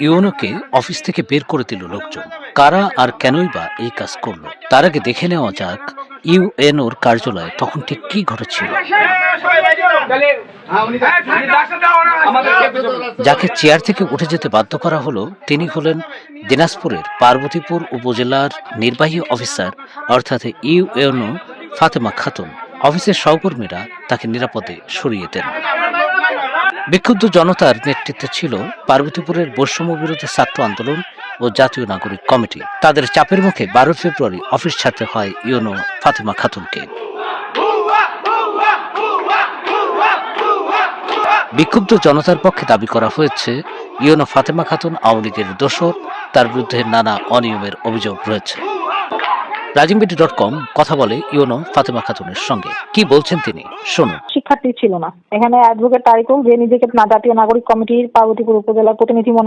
ইউনোকে office থেকে বের করে দিল লোকজন। কারা আর কেনই বা এই কাজ করল? তার আগে দেখে নেওয়া যাক ইউএনওর কার্যালয়ে তখন ঠিক কি ঘটেছিল। যাকে চেয়ার থেকে উঠে যেতে বাধ্য করা হলো, তিনি হলেন দিনাজপুরের পার্বতীপুর উপজেলার নির্বাহী অফিসার, অর্থাৎ ইউএনও ফাতেমা খাতুন। অফিসের সহকর্মীরা তাকে নিরাপদে সরিয়ে দেন। বিক্ষুব্ধ জনতার নেতৃত্বে ছিল পার্বতীপুরের বৈষম্য বিরোধী ছাত্র আন্দোলন ও জাতীয় নাগরিক কমিটি। তাদের চাপের মুখে বারো ফেব্রুয়ারি অফিস ছাড়তে হয় ইউনো ফাতেমা খাতুনকে। বিক্ষুব্ধ জনতার পক্ষে দাবি করা হয়েছে, ইউনো ফাতেমা খাতুন আওয়ামী লীগের দোষর, তার বিরুদ্ধে নানা অনিয়মের অভিযোগ রয়েছে। রাজিমবিডি ডট কম কথা বলে ইউনো ফাতেমা খাতুনের সঙ্গে। কি বলছেন তিনি? শুনুন। শিক্ষার্থী ছিল না। এখানে অ্যাডভোকেট তারিকুল যে নিজেকে না জাতীয় নাগরিক কমিটির পার্বতীপুর উপজেলার প্রতিনিধি মনে